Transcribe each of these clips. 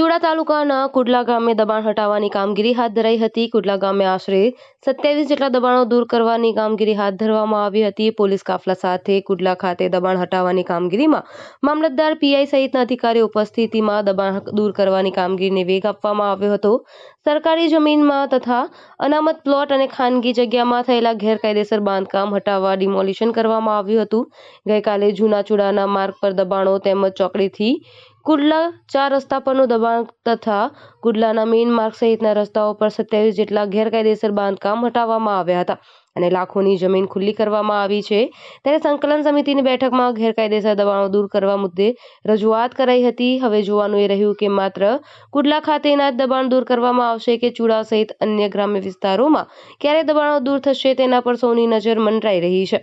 તાલુકાના કુડલા ગામે દબાણ હટાવવાની કામગીરી હાથ ધરાઈ હતી. કુડલા ગામે આશરે સત્યાવીસ જેટલા દબાણો દૂર કરવાની કામગીરી હાથ ધરવામાં આવી હતી. પોલીસ કાફલા સાથે કુડલા ખાતે દબાણ હટાવવાની કામગીરીમાં મામલતદાર પીઆઈ સહિતના અધિકારીઓ ઉપસ્થિતિમાં દબાણ દૂર કરવાની કામગીરીને વેગ આપવામાં આવ્યો હતો. સરકારી જમીનમાં તથા અનામત પ્લોટ અને ખાનગી જગ્યામાં થયેલા ગેરકાયદેસર બાંધકામ હટાવવા ડિમોલિશન કરવામાં આવ્યું હતું. ગઈકાલે જૂના ચૂડાના માર્ગ પર દબાણો તેમજ ચોકડીથી કુડલા ચાર રસ્તા પરનું દબાણ તથા કુડલાના મેઇન માર્ગ સહિતના રસ્તાઓ પર સત્યાવીસ જેટલા ગેરકાયદેસર બાંધકામ હટાવવામાં આવ્યા હતા અને લાખોની જમીન ખુલ્લી કરવામાં આવી છે. ત્યારે સંકલન સમિતિની બેઠકમાં ગેરકાયદેસર દબાણો દૂર કરવા મુદ્દે રજૂઆત કરાઈ હતી. હવે જોવાનું એ રહ્યું કે માત્ર કુડલા ખાતેના જ દબાણ દૂર કરવામાં આવશે કે ચૂડા સહિત અન્ય ગ્રામ્ય વિસ્તારોમાં ક્યારે દબાણો દૂર થશે તેના પર સૌની નજર મંડરાઈ રહી છે.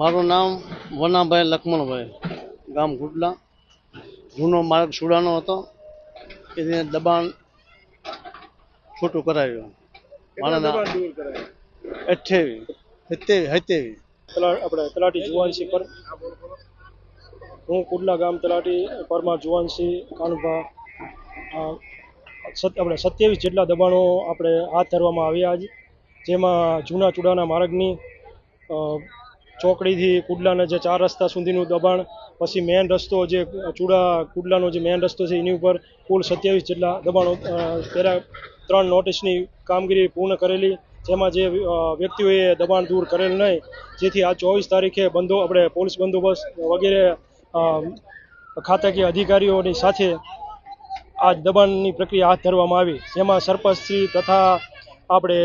મારું નામ વનાભાઈ લખમણભાઈ, ગામ ગુડલા જૂનો માર્ગ સુડાનો હતો એને દબાણ છૂટું કરાવ્યું નામ અઠ્યાવીસ સત્યાવીસ સત્યાવીસ આપણે તલાટી જુવાનસિંહ પર. હું કુડલા ગામ તલાટી પરમાર જુવાનસિંહ કાનુભા આપણે સત્યાવીસ જેટલા દબાણો આપણે હાથ ધરવામાં આવ્યા છે. જેમાં જૂના ચૂડાના માર્ગની ચોકડીથી કુડલાના જે ચાર રસ્તા સુધીનું દબાણ, પછી મેઇન રસ્તો જે ચૂડા કુડલાનો જે મેઇન રસ્તો છે એની ઉપર કુલ સત્યાવીસ જેટલા દબાણો પહેલાં ત્રણ નોટિસની કામગીરી પૂર્ણ કરેલી, જેમાં જે વ્યક્તિઓએ દબાણ દૂર કરેલ નહીં, જેથી આ ચોવીસ તારીખે બંદો આપણે પોલીસ બંદોબસ્ત વગેરે ખાતાકીય અધિકારીઓની સાથે આ દબાણની પ્રક્રિયા હાથ ધરવામાં આવી, જેમાં સરપંચશ્રી તથા આપણે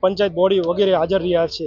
પંચાયત બોડી વગેરે હાજર રહ્યા છે.